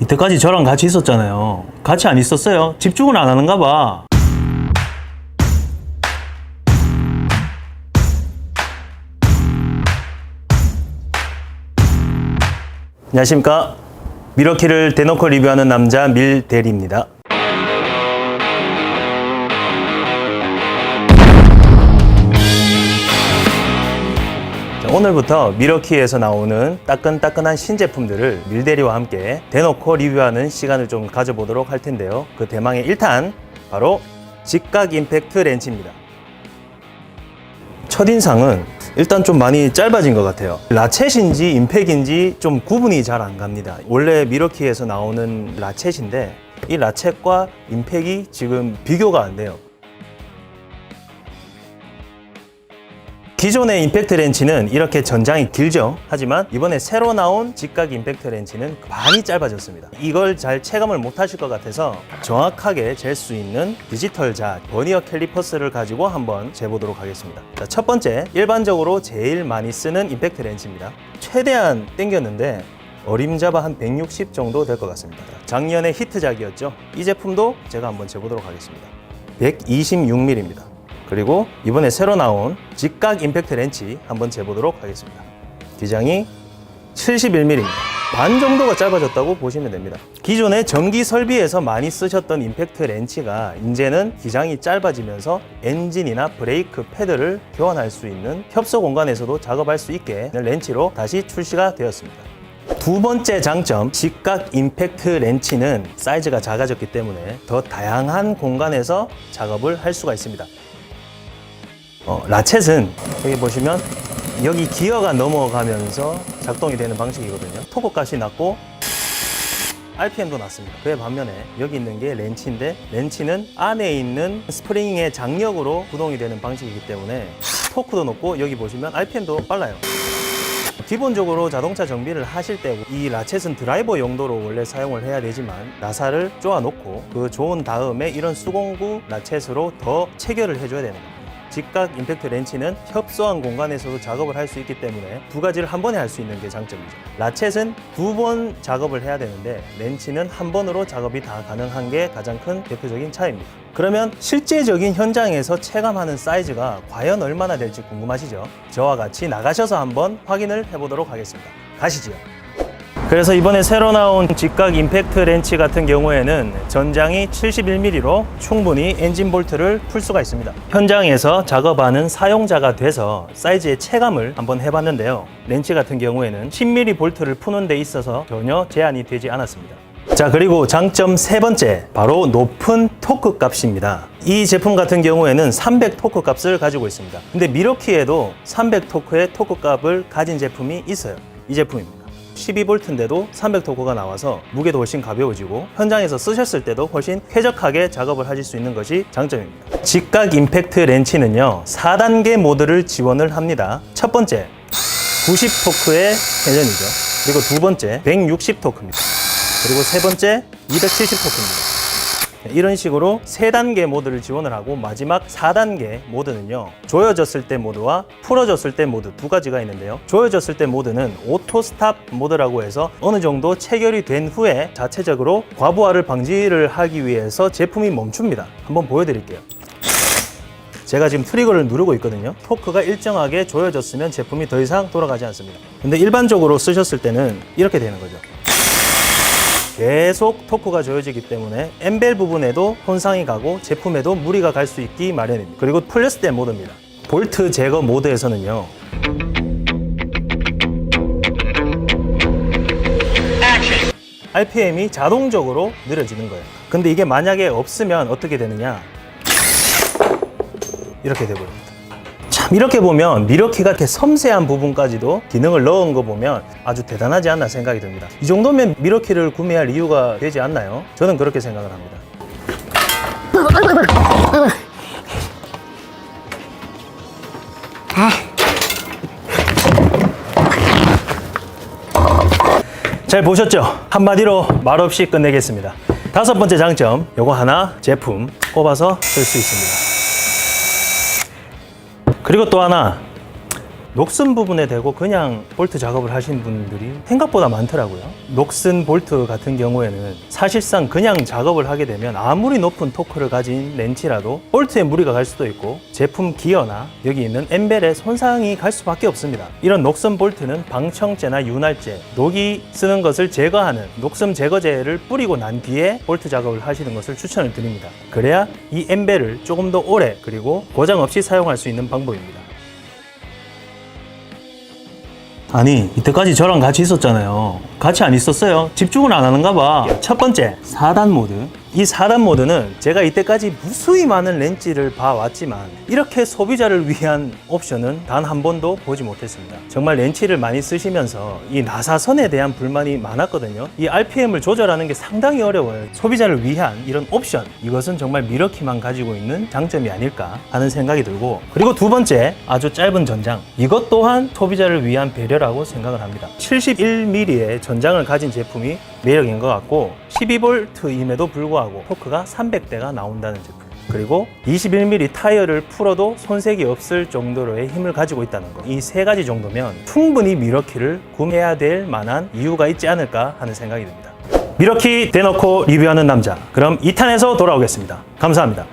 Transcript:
이때까지 저랑 같이 있었잖아요. 같이 안 있었어요. 집중을 안 하는가 봐. 안녕하십니까. 미러키를 대놓고 리뷰하는 남자 밀대리입니다. 오늘부터 미러키에서 나오는 따끈따끈한 신제품들을 밀대리와 함께 대놓고 리뷰하는 시간을 좀 가져보도록 할 텐데요. 그 대망의 1탄 바로 직각 임팩트 렌치입니다. 첫인상은 일단 좀 많이 짧아진 것 같아요. 라쳇인지 임팩인지 좀 구분이 잘 안 갑니다. 원래 미러키에서 나오는 라쳇인데 이 라쳇과 임팩이 지금 비교가 안 돼요. 기존의 임팩트 렌치는 이렇게 전장이 길죠. 하지만 이번에 새로 나온 직각 임팩트 렌치는 많이 짧아졌습니다. 이걸 잘 체감을 못 하실 것 같아서 정확하게 잴 수 있는 디지털 자 버니어 캘리퍼스를 가지고 한번 재보도록 하겠습니다. 자, 첫 번째, 일반적으로 제일 많이 쓰는 임팩트 렌치입니다. 최대한 당겼는데 어림잡아 한 160 정도 될 것 같습니다. 작년에 히트작이었죠. 이 제품도 제가 한번 재보도록 하겠습니다. 126mm입니다. 그리고 이번에 새로 나온 직각 임팩트 렌치 한번 재보도록 하겠습니다. 기장이 71mm입니다. 반 정도가 짧아졌다고 보시면 됩니다. 기존의 전기 설비에서 많이 쓰셨던 임팩트 렌치가 이제는 기장이 짧아지면서 엔진이나 브레이크 패드를 교환할 수 있는 협소 공간에서도 작업할 수 있게 렌치로 다시 출시가 되었습니다. 두 번째 장점, 직각 임팩트 렌치는 사이즈가 작아졌기 때문에 더 다양한 공간에서 작업을 할 수가 있습니다. 어, 라쳇은 여기 보시면 여기 기어가 넘어가면서 작동이 되는 방식이거든요. 토크 값이 낮고 RPM도 낮습니다. 그에 반면에 여기 있는 게 렌치인데 렌치는 안에 있는 스프링의 장력으로 구동이 되는 방식이기 때문에 토크도 높고 여기 보시면 RPM도 빨라요. 기본적으로 자동차 정비를 하실 때 이 라쳇은 드라이버 용도로 원래 사용을 해야 되지만 나사를 쪼아 놓고 그 좋은 다음에 이런 수공구 라쳇으로 더 체결을 해줘야 겁니다. 직각 임팩트 렌치는 협소한 공간에서도 작업을 할 수 있기 때문에 두 가지를 한 번에 할 수 있는 게 장점이죠. 라쳇은 두 번 작업을 해야 되는데 렌치는 한 번으로 작업이 다 가능한 게 가장 큰 대표적인 차이입니다. 그러면 실제적인 현장에서 체감하는 사이즈가 과연 얼마나 될지 궁금하시죠? 저와 같이 나가셔서 한번 확인을 해보도록 하겠습니다. 가시죠. 그래서 이번에 새로 나온 직각 임팩트 렌치 같은 경우에는 전장이 71mm로 충분히 엔진 볼트를 풀 수가 있습니다. 현장에서 작업하는 사용자가 돼서 사이즈의 체감을 한번 해봤는데요. 렌치 같은 경우에는 10mm 볼트를 푸는 데 있어서 전혀 제한이 되지 않았습니다. 자 그리고 장점 세 번째 바로 높은 토크 값입니다 이 제품 같은 경우에는 300 토크 값을 가지고 있습니다 근데 미러키에도 300 토크의 토크 값을 가진 제품이 있어요 이 제품입니다 12V인데도 300토크가 나와서 무게도 훨씬 가벼워지고 현장에서 쓰셨을 때도 훨씬 쾌적하게 작업을 하실 수 있는 것이 장점입니다. 직각 임팩트 렌치는요 4단계 모드를 지원을 합니다. 첫 번째 90토크의 회전이죠. 그리고 두 번째 160토크입니다. 그리고 세 번째 270토크입니다. 이런 식으로 세 단계 모드를 지원을 하고 마지막 4단계 모드는요 조여졌을 때 모드와 풀어졌을 때 모드 두 가지가 있는데요. 조여졌을 때 모드는 오토 스탑 모드라고 해서 어느 정도 체결이 된 후에 자체적으로 과부하를 방지를 하기 위해서 제품이 멈춥니다. 한번 보여드릴게요. 제가 지금 트리거를 누르고 있거든요. 토크가 일정하게 조여졌으면 제품이 더 이상 돌아가지 않습니다. 근데 일반적으로 쓰셨을 때는 이렇게 되는 거죠 계속 토크가 조여지기 때문에 엠벨 부분에도 손상이 가고 제품에도 무리가 갈 수 있기 마련입니다. 그리고 때 모드입니다. 볼트 제거 모드에서는요. RPM이 자동적으로 느려지는 거예요. 근데 이게 만약에 없으면 어떻게 되느냐? 이렇게 돼버립니다. 참 이렇게 보면 미러키가 이렇게 섬세한 부분까지도 기능을 넣은 거 보면 아주 대단하지 않나 생각이 듭니다. 이 정도면 미러키를 구매할 이유가 되지 않나요? 저는 그렇게 생각을 합니다. 잘 보셨죠? 한마디로 말없이 끝내겠습니다. 다섯 번째 장점, 요거 하나 제품 꼽아서 쓸 수 있습니다. 그리고 또 하나 녹슨 부분에 대고 그냥 볼트 작업을 하신 분들이 생각보다 많더라고요. 녹슨 볼트 같은 경우에는 사실상 그냥 작업을 하게 되면 아무리 높은 토크를 가진 렌치라도 볼트에 무리가 갈 수도 있고 제품 기어나 여기 있는 엠벨에 손상이 갈 수밖에 없습니다. 이런 녹슨 볼트는 방청제나 윤활제, 녹이 쓰는 것을 제거하는 녹슨 제거제를 뿌리고 난 뒤에 볼트 작업을 하시는 것을 추천을 드립니다. 그래야 이 엠벨을 조금 더 오래 그리고 고장 없이 사용할 수 있는 방법입니다. 아니 이때까지 저랑 같이 있었잖아요. 같이 안 있었어요. 집중을 안 하는가 봐첫 번째 4단 모드 이 4단 모드는 제가 이때까지 무수히 많은 렌치를 봐왔지만 이렇게 소비자를 위한 옵션은 단 한 번도 보지 못했습니다. 정말 렌치를 많이 쓰시면서 이 나사선에 대한 불만이 많았거든요. 이 RPM을 조절하는 게 상당히 어려워요. 소비자를 위한 이런 옵션 이것은 정말 미러키만 가지고 있는 장점이 아닐까 하는 생각이 들고 그리고 두 번째 아주 짧은 전장. 이것 또한 소비자를 위한 배려라고 생각을 합니다. 71mm의 전장을 가진 제품이 매력인 것 같고 12V임에도 불구하고 토크가 300대가 나온다는 제품 그리고 21mm 타이어를 풀어도 손색이 없을 정도로의 힘을 가지고 있다는 것. 이 세 가지 정도면 충분히 미러키를 구매해야 될 만한 이유가 있지 않을까 하는 생각이 듭니다. 미러키 대놓고 리뷰하는 남자. 그럼 2탄에서 돌아오겠습니다. 감사합니다.